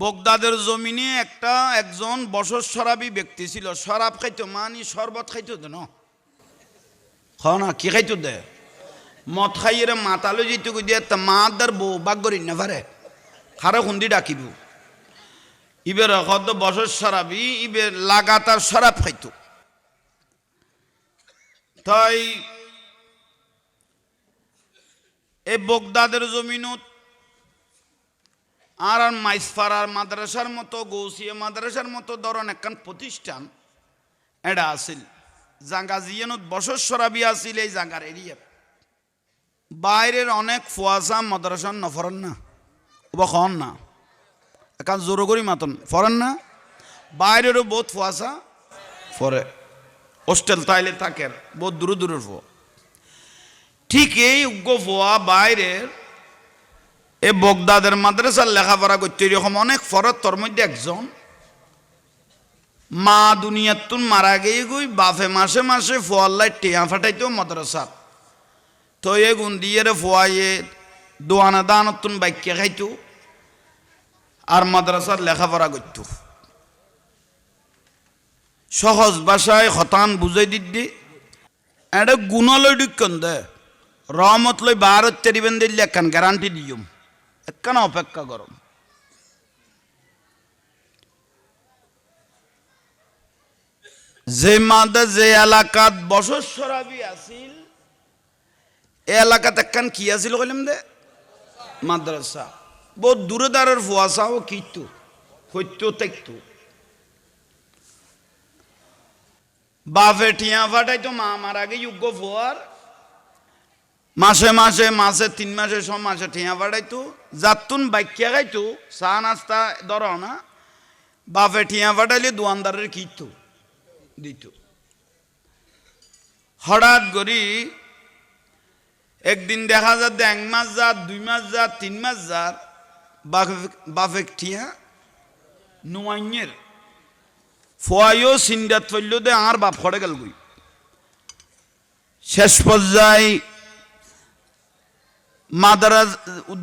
বগদাদের জমিনে একটা একজন বছর শরাবি ব্যক্তি ছিল, শরাব খাইতো, মানি শরবত খাইতো দে ন? না, কি খাইতো দে? মদ খাইয়ে মাতালো যেতে দিয়ে তা মাদার বউ বাগ করি না পারে খারে খুন্দি ডাকিব। ইবের হদ বছর শরাবি ইবের লাগাতার শরাব খাইতো। তাই এই বগদাদের জমিনত আর আর মাইসফারার মাদ্রাসার মতো, গৌসিয়া মাদ্রাসার মতো ধরন একখান প্রতিষ্ঠান এটা আছিল। জাঙ্গা জিয়ানত বছর সরাবি আছিল এই জাঙ্গার এরিয়া। বাইরের অনেক ফুয়াশা মাদ্রাসার নফরেন না। ওবা খন না। একান জোর করি মাতন, ফরেন না। বাইরেরও বহুত ফুয়াশা ফরে। হোস্টেল তাইলে থাকের বহুত দূর দূরের ফো ঠিক এই উগ্র ফোয়া বাইরের এ বগদাদের মাদ্রাসার লেখাপড়া করতে এরকম অনেক ফরত তোর মধ্যে একজন। মা দুনিয়াতুন মারা গিয়ে গই বাফে মাসে মাসে ফোয়াল্লাই টিয়া ফাটাইতো মাদ্রাসা। তো এ গুন দিয়ে রে ফোয়াইয়ে দোয়ানা দানতুন বাক্যা খাইতো আর মাদ্রাসার লেখাপড়া করতো। সহজ ভাষায় হতান বুঝাই দিদি এটা গুণলৈ ডিক্ষণ দে। রহমত লই বারত তেরিবেন দিল্লি একখান গ্যারান্টি দিয়ম। একখান অপেক্ষা করম যে মাদে, যে এলাকাত বছর সরাবি আছিল, এ এলাকাত একখান কি আছিল কইলাম দে? মাদ্রাসা। বহুত দূরে দাঁড়ের ফুয়াশাও কিতো সত্য তেকতো বাপে ঠিয়া ফাটাইতো, মা মার আগে যোগ্য ফুয়ার মাসে মাসে মাসে তিন মাসে সব মাসে ঠিয়া ফাটাইতো যাতুন বাক্যা খাইতো চা নাস্তা ধর না, বাপে ঠিয়া ফাটাইলে দোয়ানদারের কিত দিত? হঠাৎ করি একদিন দেখা যাচ্ছে এক মাস যার, দুই মাস যার, তিন মাস যার, বাপে ঠিয়া নোয়াইয়ের ফোয়াইও সিন্ডাত ফেলল দে, আর বাপ খড়ে গেল গুই শেষ পর্যায়ে মাদারাজ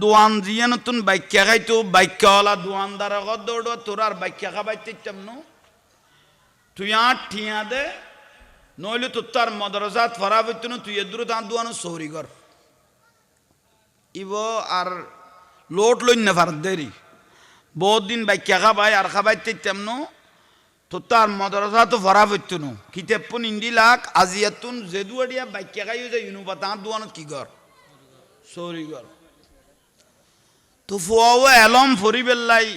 দোয়ান দিয়ে নতুন বাক্যা খাইতো বাক্যওয়ালা দোয়ানদার দৌড় তোর আর বাক্যা খাবাইতে ইচ্ছাম নো। তুই আর ঠিয়া দে, নইলে তোর তার মদরজাত ফরা হইতো না, তুই এদুরো তার দোয়ানো সৌরি কর। ইব আর লোট লইন না ফার দেরি। বহুত দিন বাক্যা খাবাই আর খাবাইতে ইচ্ছাম নো, তো তার মদরসা তো ভরা পড়তো নো। কিতাবপুন ইন্দি লাখ আজিয়াতুন জেদুয়াডিয়া বাক্যা খাইও যে ইউনুবা তাঁর দোয়ানত কি কর। কর তো ফুয়াও এলম ফরি বেল্লাই,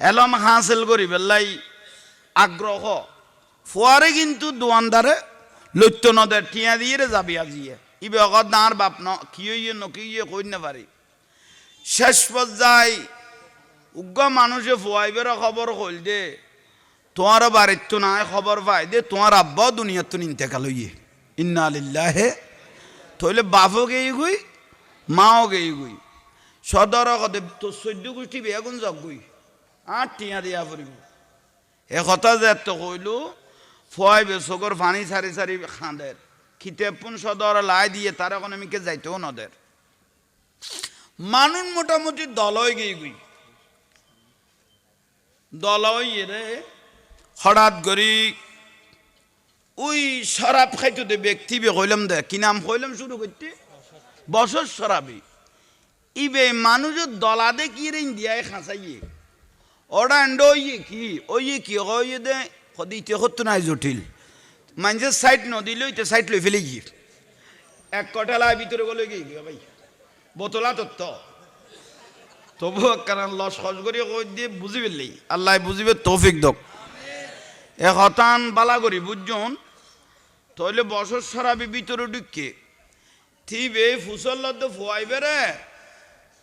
এলম হাসিল করি বেল্লাই, আগ্রহ। ফুয়ারে কিন্তু দোয়ানদারে লইত্য নদের টিয়া দিয়ে রে যাবি আজিয়ে। ইবে অগত দাঁড় বাপ ন, কি ইয়ে নকি ইয়ে কই না পারি। শেষ পর্যায়ে উগ্র মানুষে ফুয়াইবের খবর হইল দে, তোমার বাড়ির তো নাই খবর পাই দে, তোমার আব্বাও দুনিয়ার তো ইন্তেকাল হইয়ে। ইন্না আলিল্লাহে থইলে বাপও গেই গুই মাও গেই গুই। সদর কদে তো চৈদ্য গোষ্ঠী বেগুন যাক গুই। আর টিয়া দিয়া ফুরিব এ কথা যে এত কইলো ফুয়াইবে চকুর ফানি সারি সারি খাঁদের খিতেপুন সদর লাই দিয়ে তার এখন আমিকে যাইতেও নদের মানুষ মোটামুটি দলই গেই গুই। দলই রে হঠাৎ করি ওই শরাব খাইতো ব্যক্তি বে কইলাম দে, কি নাম কইলাম শুরু করতে বছর শরাবি ইবে মানুষের দলাদে কি রে ইন্ডিয়ায় খাঁচাইয়ে? ওটা এন্ড ওইয়ে কি? ওইয়ে কি? ওইয়ে দে দিতে হতো নাই জটিল। মানুষের সাইড নদী লইতে সাইড লই ফেলে গিয়ে। এক কটালায় ভিতরে গলে গিয়ে ভাই। বোতলা তত্ত্ব। তবু কারণ লস খস করি কই দিয়ে বুঝি ফেললি। আল্লাহ বুঝিবে তৌফিক দক। এ হতান বালা করি বুঝজন। তইলে বছর সরাবি ভিতরে ঢুকে থিবে ফুসল লদ্দ ফুয়াইবে রে?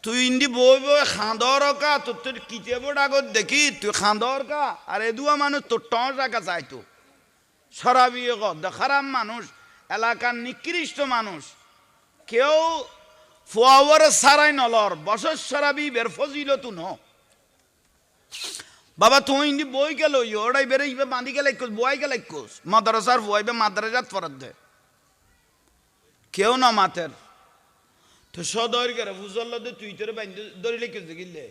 তুই ইন্দি বই বই খাঁদর কা, তোর তোর কিতাবর আগত দেখি, তুই খাঁদর কা? আর এদুয়া মানুষ, তোর টস রাখা চাইতো সরাবি খারাপ মানুষ, এলাকার নিকৃষ্ট মানুষ। কেউ ফুয়াওয়ার সারাই নলর বছর সরাবি বের ফজিলত ন। বাবা, তুই ইন্দি বই গেল ওরাই বেরে ইবে বাঁধি গেলে বই গেলে মাদ্রাসার ফুয়াইবে মাদ্রাসাত ফরত দে। কেউ না মাতের। তো সদর গেলে তুই তোর বাইন্দে ধরিলে কেউ গিলে।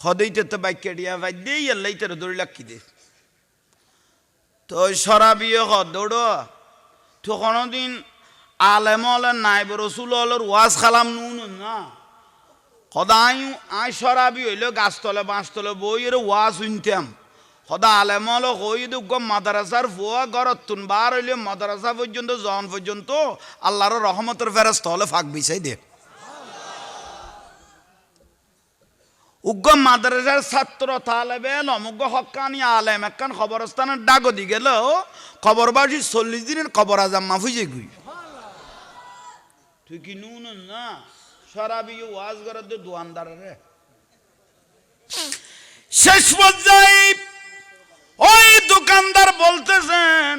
সদাইতে তো বাইক কেডিয়া ভাই দেই আল্লাহ তোর দৌড়ি লাক্ষি দে। তো সরাবিয়ে হ, দৌড়। তো কোনোদিন আলেম হলে নাইব রসুল হলর ওয়াজ খালাম নুন না। সদাই আই সরাবি হইল গাছতলে বাঁশতলে বই এর ওয়াজ শুনতাম। সদা আলেম হলো হই দুগ মাদ্রাসার ফুয়া গরত তুন বার হইলে মাদ্রাসা পর্যন্ত জন পর্যন্ত, আল্লাহর রহমতের ফেরস্ত হলে ফাঁক বিছাই দে। উগ্র মাদ্রাসার ছাত্র তালেবে অমুগ্র হকানি আলেম, একখান খবরস্থানের ডাগো দি গেল, খবরবাসী চল্লিশ দিনের খবর আজাম মাফুজে গুই। তুই কি নুন না? সরাবি ওয়াজ করে দে দোয়ানদার শেষ পর্যায়ে দোকানদার বলতেছেন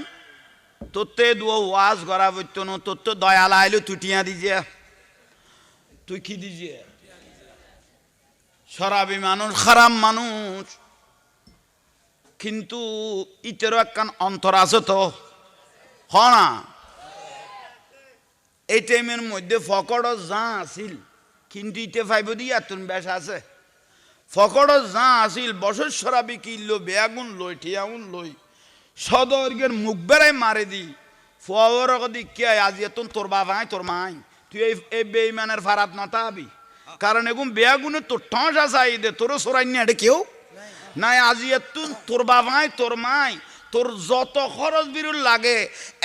তোতে দুয়া ওয়াজ করা বইতো না তোর তো দয়াল আইলো, তুটিয়া দিজে। তুই কি দিছে সরাবি মানুষ, খারাপ মানুষ। কিন্তু ইতেরও একখান অন্তর আছে তো। হ না? এই টাইমের মধ্যে ফকড় যা আছিল, কিন্তু ইতে ফাইব দিয়ে এতন বেশ আছে। ফকড় যা আছিল বছর সরাবি কিনলো বেয়াগুন লই, ঠিয়াগুন লই। সদর্গের মুখ বেড়াই মারে দি ফুয়ার দি কে আজি এতন তোর বাবাই তোর মাই তুই এই এই বেইমানের ফারাত নতাবি। কারণ এগুন বেয়াগুনে তোর ঠস আসাই দে, তোরও সরাই নিয়ে এটা কেউ? নাই, আজি এতুন তোর বাবাই তোর মাই তোর যত খরচ বিরুল লাগে,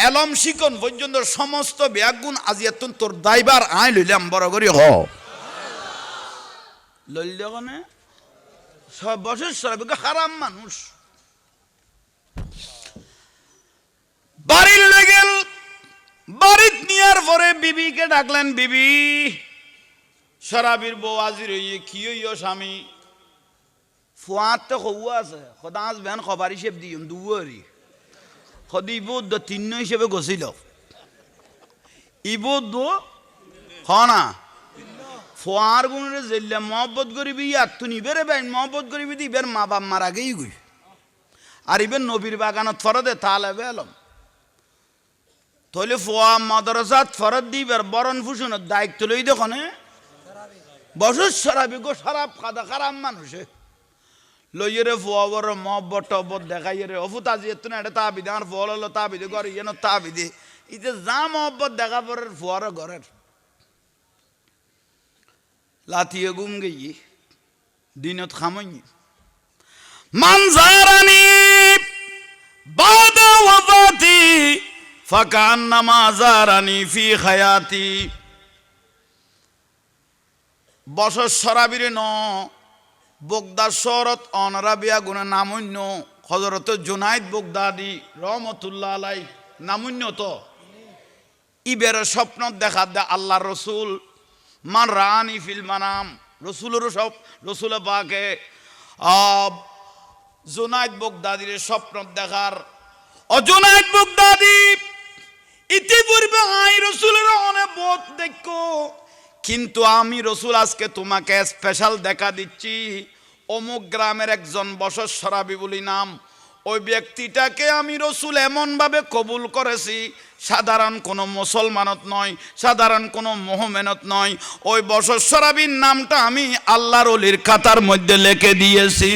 এলম শিকন পর্যন্ত সমস্ত বেয়াগুন আজি এতুন তোর দাইবার আই লইলাম, বড় করি হ। লইল দেখনে বছর সব মানুষ। বাড়ির লেগেল, বাড়িত নিয়ার পরে বিবিকে ডাকলেন, বিবি সরাবির বউ আজির হইয়ে কি হইয় স্বামী? ফুয়াত খবু আছে। সদা আজ বেন খবার হিসেব দিম দুয়ারি সদি ইবোধ তিন হিসেবে গছিল। ইবোধ হনা ফোয়ার গুণরে জেলে মহব্বত করিবি, আর তুই নিবেরে বেন মহব্বত করিবি দি ইবের মা বাপ মারা গেই গুই। আর ইবের নবীর বাগানত ফরদে তাহলে বেলম তাহলে ফোয়া মাদ্রাসাত ফরদ দিবার বরণ ফুসনের দায়িত্ব লই দেখনে বছর সারাবি গো সারাপ খাদা খারাপ মানুষে। লইয়েরে ফোয়া বড় মহব্বত টব্বত দেখাই রে অফুত আজি এত না, এটা তাবি দে আমার ফল হলো তাবি দে ঘর ইয়েন তাবি দে ইতে যা মহব্বত দেখা পরের ফোয়ার ঘরের। লাথিয়ে গুম গেই দিনত খামই মানজারানি বাদা ওয়াফাতি ফাকান্নামা জারানি ফি হায়াতি বছর সরাবিরে ন বগদার শরত অনরাবিয়া গুণে নামুন্য হজরত জুনাইদ বগদাদি রহমতুল্লাহ আলাই নামুন্য তো ইবের স্বপ্ন দেখা দে আল্লাহ রসুল মান রানি ফিল মানাম। রসুলেরও সব, রসুল পাকে। জুনাইদ বগদাদির স্বপ্ন দেখার। অজুনাইদ বগদাদি, ইতিপূর্বে আই রসুলের অনেক বোধ দেখো। কিন্তু আমি রসুল আজকে তোমাকে স্পেশাল দেখা দিচ্ছি। অমুক গ্রামের একজন বসর সরাবি বলি নাম। ওই ব্যক্তিটাকে আমি রসুল এমনভাবে কবুল করেছি, সাধারণ কোনো মুসলমানত নয়, সাধারণ কোনো মোহমেনত নয়। ওই বসর সরাবির নামটা আমি আল্লাহর অলির খাতার মধ্যে লেখে দিয়েছি।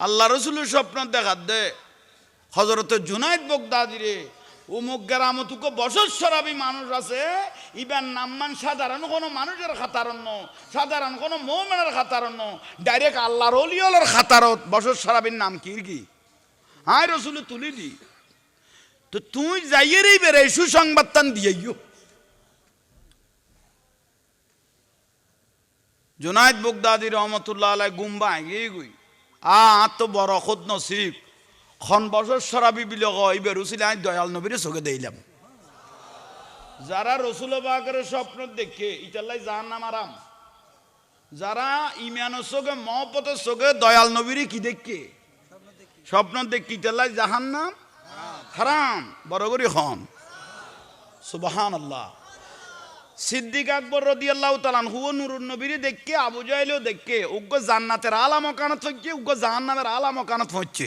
আল্লাহ রসুলের স্বপ্ন দেখা দে। হজরত জুনাইদ বগদাদিরে অমুক গ্রামতুকো বছর সরাবি মানুষ আছে ইবার নাম্মান সাধারণ কোনো মানুষের খাতারণ্য সাধারণ কোনো মৌমেনের খাতারণ্য ডাইরেক্ট আল্লাহর অলিয়লের খাতারত বছর সরাবির নাম কি কি? হাই রসুল, তুলি দি। তো তুই যাইয়েরই বেড়ে সুসংবাদ তান দিয়েইও জুনাইদ বগদাদি রহমতুল্লাহ আলাই গুম্বা এগিয়ে গুই আ, তো বড় খোদ নসিব খন বছর সরাবি বিল ইবে রসুল আই দয়াল নবীরে চোখে দিলাম। যারা রসুল বাগের স্বপ্ন দেখে ইটালাই যার নাম আরাম যারা ইমানের চোখে মহব্বতের চোখে দয়াল নবীরে কি দেখে? স্বপ্ন দেখি ইটালাই জাহান নাম হারাম বড় করি হন সুবাহান আল্লাহ সিদ্দিক আকবর রদি আল্লাহ তালান হুয় নুরুন নবীরে দেখকে আবু জাইলেও দেখকে উগ্র জান্নাতের আলাম অকানত হচ্ছে উগ্র জাহান্নামের আলাম অকানত হচ্ছে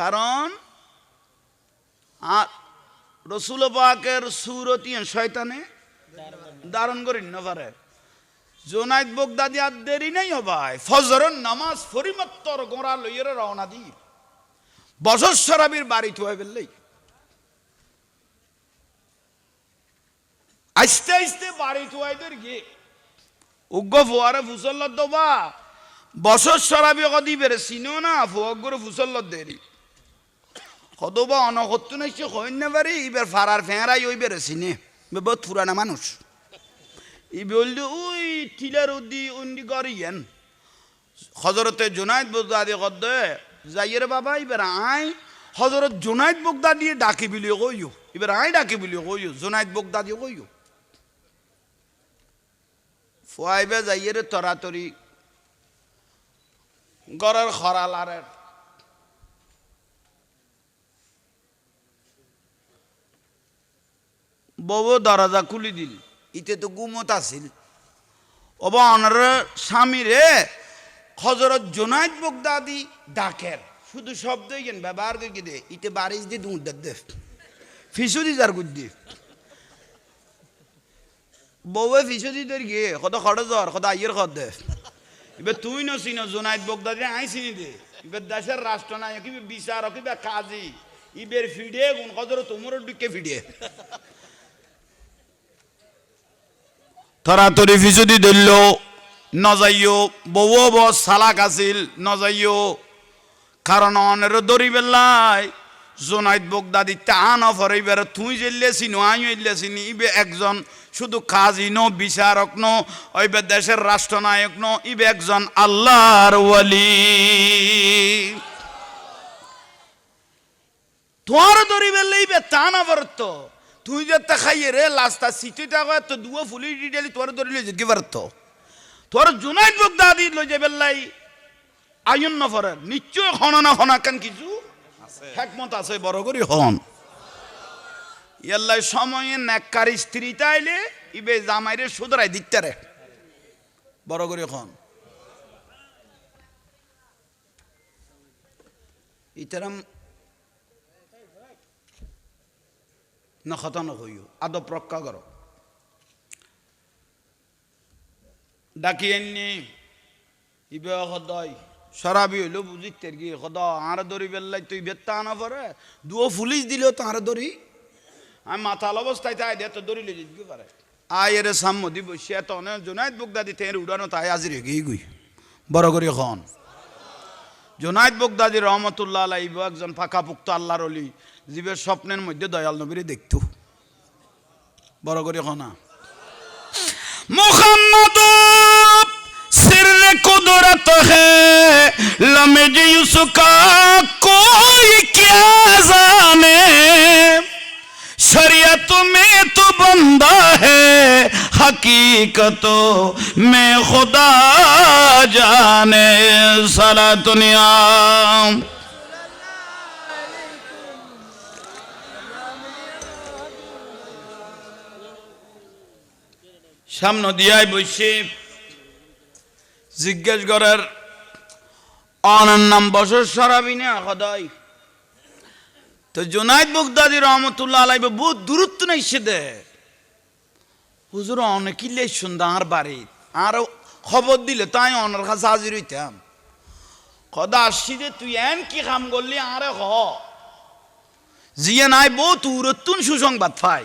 কারণ আর রসুল পাকের সুরতি শয়তানে দারণ করি না পারে। জোনাইদ বগদাদি আর দেরি নেই হবাই ফজরের নামাজ ফরিমাত্তর গোড়া লইয়ের রওনা দি। বছর সরাবির বাড়ি থুয়াই ফেললেই আস্তে আস্তে বাড়ি থুয়াইদের গিয়ে উগ্র ফুয়ারে ফুসল্ল দোবা বছর সরাবি কদি বেড়ে চিনো না ফুয়গরে ফুসল্ল দেরি কদবা অনকত্তু নাই সে হইন না পারি এবার ফারার ফেঁড়াই ওই বেড়ে চিনে বহুত পুরানা মানুষ। ই বললি, ওই টিলার উদ্দি উন্দি করিয়েন হজরতে জোনায়দ বগদাদি কদ্দে যাইয়ের বাবা এবার আই হজরত জোনায়দ বগদাদি ডাকি বিলিও কইও। এবার আই ডাকি বিলিও কইও জোনায়দ বগদাদি কইও। ফুয়াইবে যাইয়ের তরাতরি গড়ের খরাল বউ দরজা খুলি দিল। ইতে তো গুমত আছিল। অবা অনার স্বামী রে হজরত জোনায়দ বগদাদি ডাকের। শুধু শব্দ ইগেন ব্যবহার করে দে। ইতে বারিশ দি দুধ দে। ফিসু দি যার গুদ দি বউয়ে ফিসু দি তোর গিয়ে কত খড় জ্বর কত আইয়ের খর দে। এবার তুই ন চিনো জোনায়দ বগদাদি আই চিনি দে। এবার দেশের কিবা বিচারক কিবা কাজী। ইবের ফিডে গুণ কদর তোমর ডিকে ফিডে। তরাতরি ফিসুদি ধরল নজাইও বউ বস সালাক আছিল নজাইও কারণ অনের দরি বেল্লাই জোনাইত বগদাদি টান অফার তুই জেলে চিনো আই এলে চিনি, ইবে একজন শুধু কাজী ন, বিচারক ন ওইবে দেশের রাষ্ট্রনায়ক ন, ইবে একজন আল্লাহর ওয়ালি। তোমার দরি বেললে ইবে টান তো তুই যে খাইয়ে রে লাস্তা সিটিটা কয় তো দুয়ো ফুলি ডিটেলি তোর ধরে লই যেতে পারত? তোর জুনাই জুনাইদ বগদাদি লই। যে বেল্লাই আয়ুন নফরের নিশ্চয় হনা না হনা কেন কিছু? হেকমত আছে বড় করি হন। ইয়াল্লাই সময়ে নেককার স্ত্রী তাইলে ইবে জামাইরে সুদরাই দিতে রে। বড় করি হন। ইতারাম না খতা নকইও আদব রক্ষা করো। ডাকি এননি, ইবে সদায় সরাবি হইল বুঝিতে কি সদা আর দড়ি বেল্লাই তুই বেত্তা আনা পরে দুও পুলিশ দিলেও তো আর দড়ি। আমি মাথাল অবস্থায় তাই দিয়ে তো দড়ি লই যেতে পারে। আয় এর সাম্য দিব সে তো অনেক জোনায়দ বগদাদি তের উড়ানো তাই আজির গিয়ে গুই। বড় করি খন। জোনায়দ বগদাদি রহমতুল্লাহ আলাই একজন ফাঁকা পুক্ত আল্লাহর অলি। জীবের স্বপ্নের মধ্যে দয়াল নবীরে দেখত বড় করে খনা মোহাম্মদ सिर कुदरत है लमज उसका कोई क्या जाने शरीयत में तो बंदा है हकीकत में खुदा जाने सला दुनिया সামনে দিয়াই বসে। জিজ্ঞেস করার অনার নাম বছর সরাবি সদাই তো জোনায়দ বগদাদি রহমতুল্লাহ আলাই বহুত দূরত্ব নাই সে দে। হুজুর অনেকিলে সুন্দর বাড়ি। আর খবর দিলে তাই অনার কাছে হাজির হইতাম। কদা আসছি যে তুই এন কি কাম করলি? আরে হ। জিয়ে নাই, বহুত দূরত্বন সুসংবাদ পাই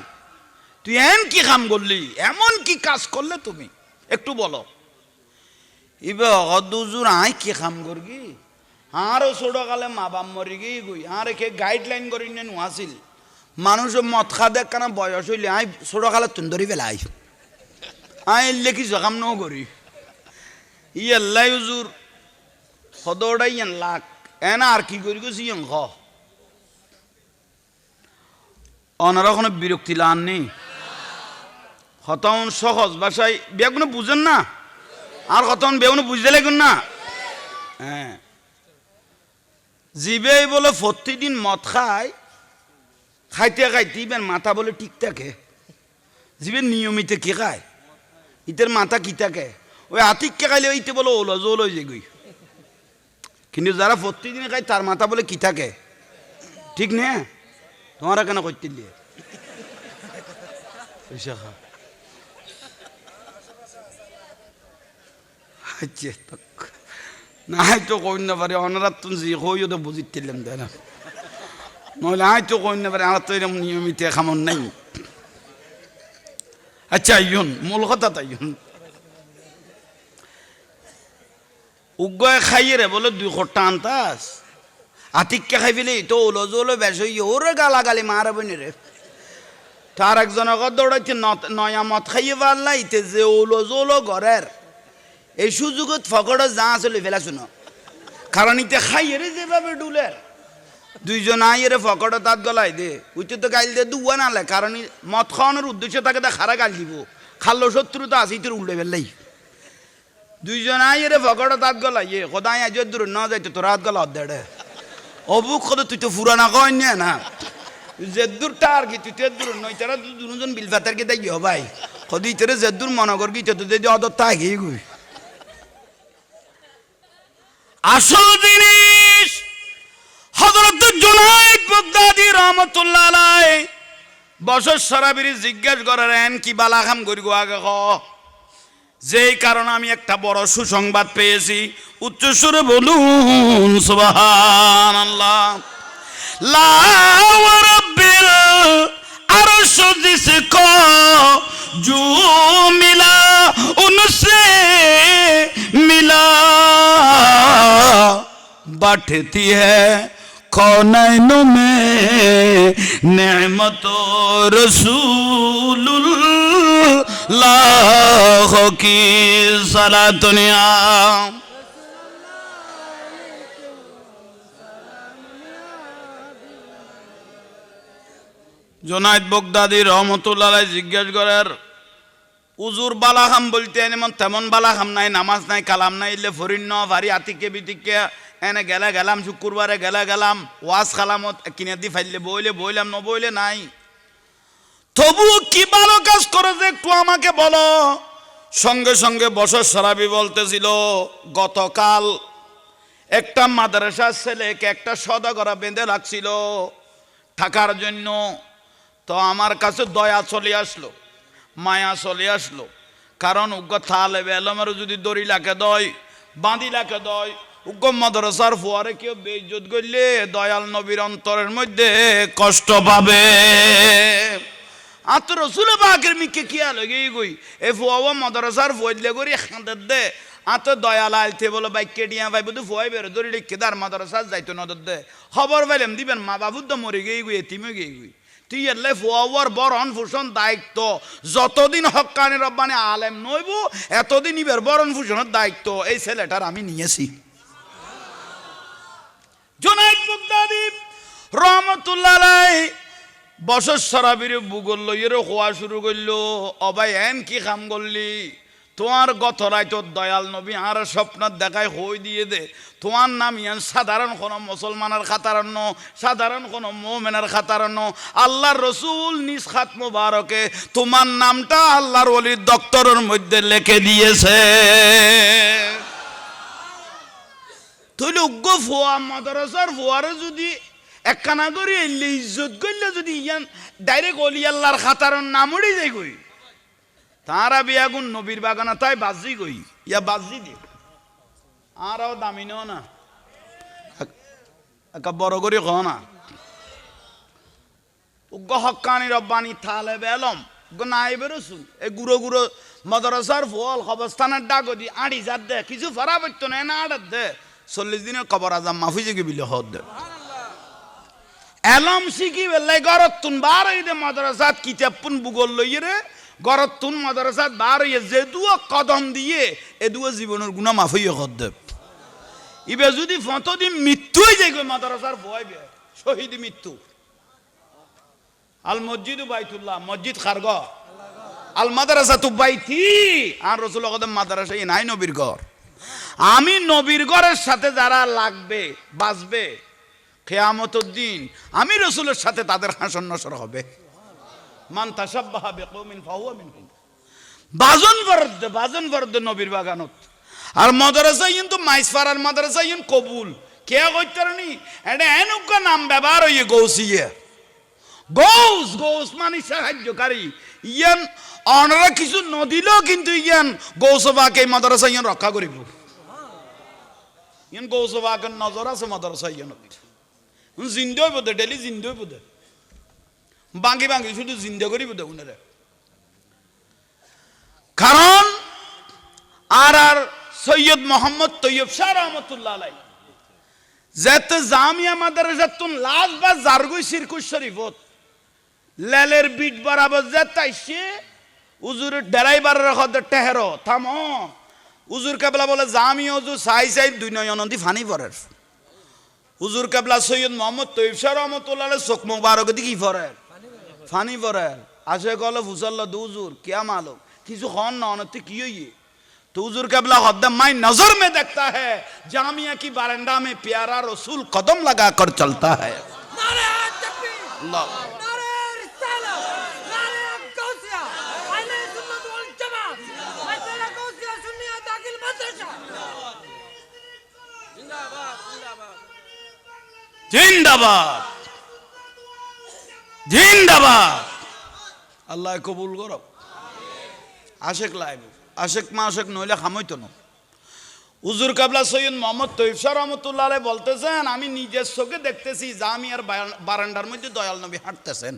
তুই এন কি কাম করলি? এমন কি কাজ করলে তুমি? একটু বলো। ইবে অদুজুর আই কি কাম করগি? আরও ছোট কালে মা বাপ মরি গিয়ে গুই। আর কে গাইডলাইন করি নেন আসিল। মানুষ মদ খা দেখ কেন বয়স হইলে আই ছোট কালে তুন ধরি পেলাই আই লেখি জকাম ন করি। ই আল্লাহ হুজুর, সদৌড়াই ইয়ান লাখ। এন আর কি করি গেছি ইয়ান খ অনারা কোনো বিরক্তি লান নেই। হতন সহজ ভাষায় বেগুনে বুঝেন না? আর হতন বেগুনে বুঝতে লাগুন না? হ্যাঁ। জিবে বলে প্রতিদিন মদ খায়, খাইতে খাইতে ইবেন মাথা বলে ঠিক থাকে। জিবে নিয়মিত কে খায়? ইতের মাথা কি থাকে? ওই আতিককে খাইলে ইতে বলে ওলো জোল হয়ে যায় গই। কিন্তু যারা প্রতিদিন খায়, তার মাথা বলে কি থাকে? ঠিক নে? তোমরা কেন করতে দিয়ে পয়সা খা। তো- না তো কই না পারে অনারা তুমি যে কইও তো বুঝিতেলাম তাই না নইলে আয় তো কই না পারে আমার তো এরকম নিয়মিত খামন নাই আচ্ছা ইয়ন মূল কথা তাই উগ্গয় খাইয়ে রে বলে দুই খোট্টা আনতাস আতিককে খাই ফেলে তো ওলো জোলো বেশ ওরে গালাগালি মারাবে নি রে তার একজন দৌড়াইছে নয়া মত খাইয়ে পারলাইতে যে ওলো জোলো ঘরের এই সুযোগত ফকড়ে যা আসলে ফেলা শুনো কারণ ইতে খাইয়ে রে যেভাবে ডুলের দুইজন আইয়েরে ফকড়ে তাত গলাই দে। উইতে তো গাইল দে দুয়া নালে। কারণ মদ খাওয়ানোর উদ্দেশ্য তাকে তা খারা গাল দিব। খাল্লো শত্রু তো আসি তোর উল্টে ফেললাই দুইজন আইয়েরে ফকড়ে তাত গলাই, এ খোদাই আজ দূর না যাইতে তোর হাত গলা দেড়ে অবুক খোদে তুই তো ফুরানা কয় না না? জেদ্দুর টার কি তুই তেদ্দুর নই তারা দুজন বিল ফাতার কে দেখি ভাই খদি তেরে জেদ্দুর মনগর কি তো যদি অদর তা গিয়ে গুই আসল জিনিস হজরত জুনাইদ বগদাদি রহমতুল্লাহ আলাই বছর সরাবির জিজ্ঞেস করেন কি বালাখাম করি আগে ক যেই কারণে আমি একটা বড় সুসংবাদ পেয়েছি। উচ্চস্বরে বলুন সুবাহান আল্লাহ লা ওয়া রাব্বিল আরশ জিসকো জু মিলা উনসে মিলা। बैठती है कौनैनों में नेमत रसूलुल्लाह की सला दुनिया জোনায়দ বগদাদি রহমতুল্লাহ জিজ্ঞেস করার উজুর বালাহাম বলতে এমন তেমন বালাহাম নাই নামাজ নাই কালাম নাই ইলে ফরিন্ন ভারি আতিকে বিতিকে এনে গেলা গেলাম শুক্রবারে গেলা গেলাম, ওয়াজ খালামত, কিনে দি ফাইলে বইলে, বইলাম ন বইলে নাই। তবু কি ভালো কাজ করেছে একটু আমাকে বলো। সঙ্গে সঙ্গে বছর সারাবি বলতেছিল, গতকাল একটা মাদ্রাসার ছেলেকে একটা সদাগরা বেঁধে রাখছিল থাকার জন্য। তো আমার কাছে দয়া চলে আসলো, মায়া চলে আসলো। কারণ উগ্র থালে বেলমের যদি দড়ি লাখে দয়, বাঁধি লাখে দয় উগ্র মাদ্রাসার ফুয়ারে কেউ বেইজ্জত করলে দয়াল নবীর অন্তরের মধ্যে কষ্ট পাবে। আত রসুল বাকের মিকে কি আলো গই? এ ফুয়াও মাদ্রাসার ফুয়াইলে করি খাঁদের দে। আত দয়াল আলতে বলো বাইকে ডিয়া ভাই, বুধু ফুয়াই বেরো, দড়ি লিখে দার মাদ্রাসার যাইতো নদর দে। খবর পাইলাম, দিবেন, মা বাবু তো মরে গেই গুই এতিমে গেই গুই। তুই এলে ফুয়াওয়ার বরণ ভূষণ দায়িত্ব। যতদিন হক্কানি রব্বানি আলেম নইব, এতদিন ইবের বরণ ভূষণের দায়িত্ব। এই ছেলেটার আমি নিয়েছি। জোনাইদ মুক্তাদি রহমতুল্লাহ বছর সরাবির বুগল লইয়েরও খোয়া শুরু করল। অবাই এন কি কাম করলি? তোমার গত রাইতর দয়াল নবী আর স্বপ্ন দেখায় হই দিয়ে দে। তোমার নাম ইয়ান সাধারণ কোনো মুসলমানের খাতারণ্য সাধারণ কোনো মোমেনের খাতারণ্য আল্লাহর রসুল নিজ খাত মুবারকে তোমার নামটা আল্লাহর অলির দপ্তরের মধ্যে লিখে দিয়েছে। তৈলে উগ্র ফোয়া মাদ্রাসার ফোয়ারে যদি একখানা করে, এলে ইজ্জত করলে যদি ইয়ান ডাইরেক্ট অলি আল্লাহর খাতার নামড়ি যাই গই তারা বিয়াগুন নবীর বাগানা, তাই বাজি গই ইয়া বাজি দি। আরও দামি নেও না। একা বড় করে খ না। উগ্র হকানি রব্বানি থালে বেলম। নাই বেরোসুন এ গুঁড়ো গুঁড়ো মাদ্রাসার ফল খবস্থানের ডাক দি আড়ি যার দে। কিছু ফরা পড়তো না না আড়ার দে। চল্লিশ দিনের কবর আজাম মাফি যে বিলে হদ? এলম শিখি বেলাই গরত তুন বার হই মাদ্রাসাত কিতাব পুন বুগল লইয়ে রে গরত তুন মাদ্রাসাত বার হইয়ে যে দুও কদম দিয়ে এ দুও জীবনের গুণা মাফ হইয়ে হদ। ইবে যদি ফটো দি মৃত্যু হয়ে যায় গো মাদ্রাসার ভয় বে, শহীদ মৃত্যু। আল মসজিদ বাইতুল্লাহ, মসজিদ খারগ আল মাদ্রাসা তু বাইতি আর রসুল মাদ্রাসা নাই নবীর ঘর। আমি নবীর ঘরের সাথে যারা লাগবে, বাঁচবে খেয়ামত দিন আমি রসুলের সাথে তাদের হাসন নসর হবে। মান তাসাব্বাহা বিকৌমিন ফাহুয়া মিনহুম। বাজন বরদ বাজন বরদ নবীর বাগানত। আর মাদ্রাসা কিন্তু মাইসফারার মাদ্রাসা ইন কবুল। কে কইতারনি এটা এনুক নাম ব্যবহার হইয়ে গৌসিয়ে গৌস গৌস মানে সাহায্যকারী। ইয়ান, অনরা কিছু নদিলেও কিন্তু ইয়ান গৌসবাকে মাদ্রাসা ইয়ান রক্ষা করিব। ইয়ান গৌসবাকের নজর আছে মাদ্রাসা ইয়ানত জিন্দে হইব দে ডেলি জিন্দে দে বাঙ্গি বাঙ্গি শুধু জিন্দে করিব দে উনারে। কারণ আর আর সৈয়দ মোহাম্মদ তৈয়ব শাহ রহমতুল্লাহ আলাই যেতে জামিয়া মাদ্রাসাতুন লাজ বা জারগুই সিরকুশ শরীফত লেলের বিট বরাবর যে তাইছে উজুর ড্রাইভারের হদ টেহের, থাম। উজুর কেবলা বলে জামি উজুর সাই সাই দুই নয়নদী ফানি পরের হুজুর কেবলা সৈয়দ মোহাম্মদ তৈব শাহ রহমতুল্লাহ আলাই চোখ মুবারক দিকে পরের ফানি পরের আসে কলে ফুসল্লা দুজুর কিয়া মালুম কিছু খন না অনতি কি হইয়ে तो हुजूर कबला हदम माई नजर में देखता है जामिया की बारंडा में प्यारा रसूल कदम लगा कर चलता है জিন্দাবাদ। জিন্দাবাদ। আল্লাহ কবুল করো। আশেক লাইব। আশেক মা, আশেক নইলে খামইতো না। হুজুর কাবলা সৈয়দ মোহাম্মদ শাহ রহমতুল্লাহ বলতেছেন, আমি নিজের চোখে দেখতেছি জামিয়ার বারান- বারান্দার মধ্যে দয়াল নবী হাঁটতেছেন।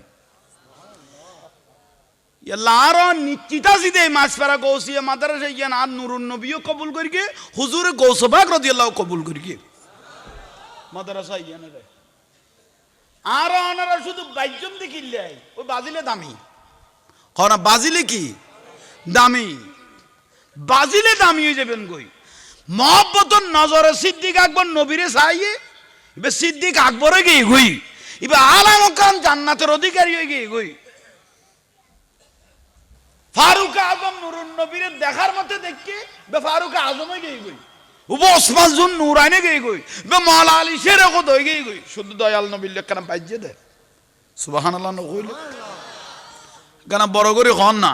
আরও নিশ্চিত আছি দে মাসপাড়া গৌসিয়া মাদারাসা ইয়ান আর নুরুন নবীও কবুল করি হুজুর গৌসবাগ রদিয়াল্লাহ কবুল করি মাদারাসা ইয়ানে রে। আর ওনারা শুধু বাইজন দেখিলে ওই বাজিলে দামি। কনা বাজিলে কি? দামি। বাজিলে দামি হয়ে যাবেন গই মহব্বতন নজরে সিদ্দিক আকবর নবীরে চাইয়ে এবার সিদ্দিক আকবরে গিয়ে গই এবার আলাম খান জান্নাতের অধিকারী হয়ে গিয়ে গই ফারুক আজম নুরুন নবীরে দেখার মতো দেখকে ফারুক আজমে গিয়ে গই উব ওসমান জুন নুরাইনে গিয়ে গই বে মাল আলি সে রেখো দই গিয়ে গই। শুধু দয়াল নবীর কেন বাইজে দে? সুবাহান আল্লাহ নকইলে। কেন বড় করে হন না?